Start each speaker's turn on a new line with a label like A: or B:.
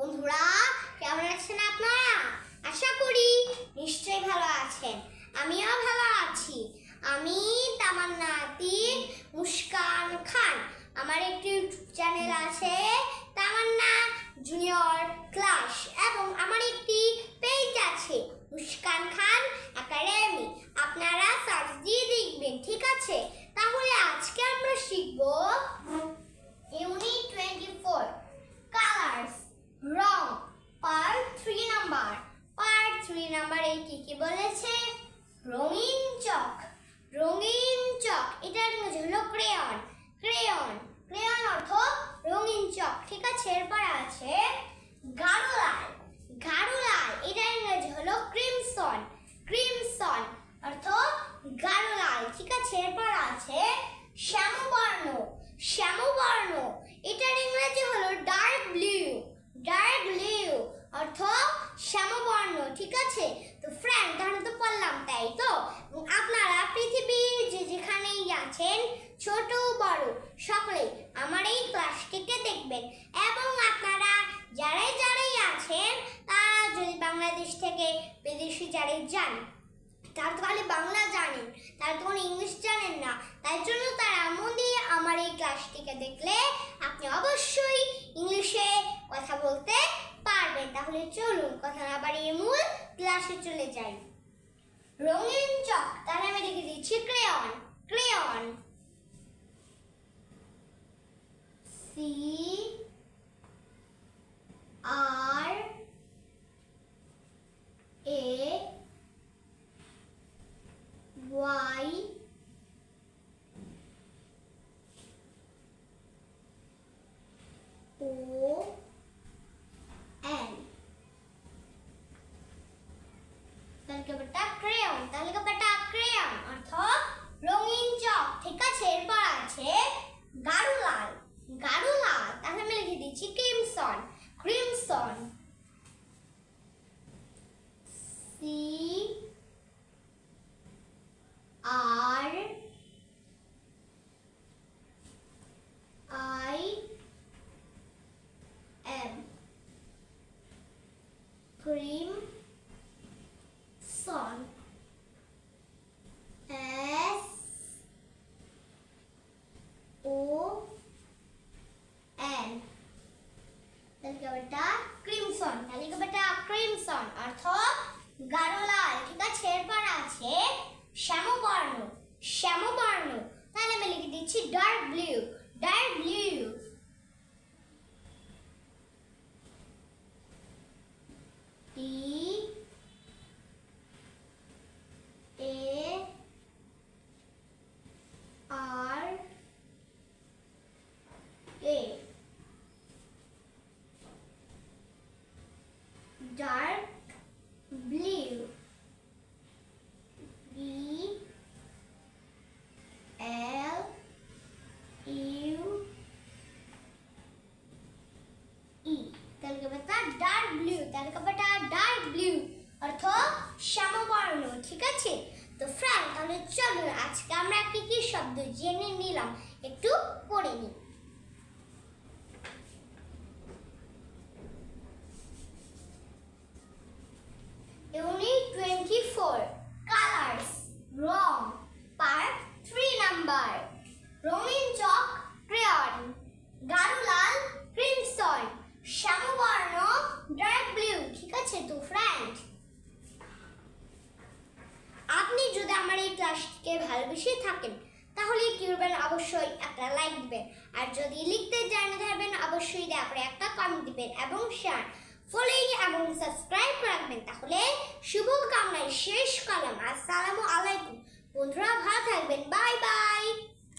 A: বন্ধুরা, কেমন আছেন আপনারা? আশা করি নিশ্চয়ই ভালো আছেন। আমিও ভালো আছি। আমি তামার নাতি মুস্কান খান। আমার একটি ইউটিউব চ্যানেল আছে তামান্না জুনিয়র ক্লাস এবং আমার একটি পেজ আছে মুস্কান খান একাডেমি আপনারা সার্চ দিয়ে দেখবেন ঠিক আছে তাহলে আজকে আমরা শিখব ইউনিট টোয়েন্টি ফোর কালার্স রং part three number part three নাম্বারে কি কি বলেছে? রঙিন চক রঙিন চক ইংরেজি হলো ক্রেয়ন ক্রেয়ন অর্থ রঙিন চক ঠিক আছে এরপর আছে গাঢ় লাল গাঢ় লাল এটার ইংরেজি হলো ক্রিমসন ক্রিমসন অর্থ গাঢ় লাল ঠিক আছে এরপর আছে শ্যামবর্ণ শ্যামবর্ণ এটার ইংরেজি হলো ডার্ক ব্লু ডার্ক ব্লু অর্থ শ্যামবর্ণ ঠিক আছে তো ফ্রেন্ড তাহলে তো পড়লাম তাই তো আপনারা পৃথিবীর যে যেখানেই আছেন, ছোট, বড় সকলেই আমার এই ক্লাসটিকে দেখবেন। এবং আপনারা যারাই যারাই আছেন, তারা যদি বাংলাদেশ থেকে বিদেশি যারাই যান, তারা তো খালি বাংলা জানেন, তারা তো ইংলিশ জানেন না, তাই জন্য তারা মন দিয়ে আমার এই ক্লাসটিকে দেখলে আপনি অবশ্যই ইংলিশে কথা বলতে পারবেন। তাহলে চলুন, কথা না বাড়িয়ে মূল ক্লাসে চলে যাই। রঙিন চক তাহলে আমি লিখে দিচ্ছি crayon crayon C R A Y. O. N. তালিকা বেটা ক্রেয়ন তালিকা বেটা ক্রেয়ন অর্থ রঙিন চক। ঠিক আছে, এরপর আছে তাহলে আমি লিখে দিচ্ছি crimson. Crimson. C R I M. Cream crimson crimson অর্থ গাঢ় লাল ঠিক আছে এরপর আছে, শ্যামবর্ণ শ্যামবর্ণ। তাহলে আমি লিখে দিচ্ছি ডার্ক ব্লু ডার্ক ব্লু বেটা ডার্ক ব্লু বেটা ডার্ক ব্লু অর্থ শ্যামবর্ণ ঠিক আছে? তো ফ্রেন্ড তাহলে চলো, আজকে আমরা কি কি শব্দ জেনে নিলাম, একটু পড়ে নিই। থাকেন, তাহলে কি করবেন? অবশ্যই একটা লাইক দিবেন। আর যদি লিখতে জানে থাকবেন অবশ্যই তারপরে একটা কমেন্ট দিবেন এবং শেয়ার ফলোইং এবং সাবস্ক্রাইব রাখবেন। তাহলে শুভ কামনায় শেষ কলাম। আসসালামু আলাইকুম। বন্ধুরা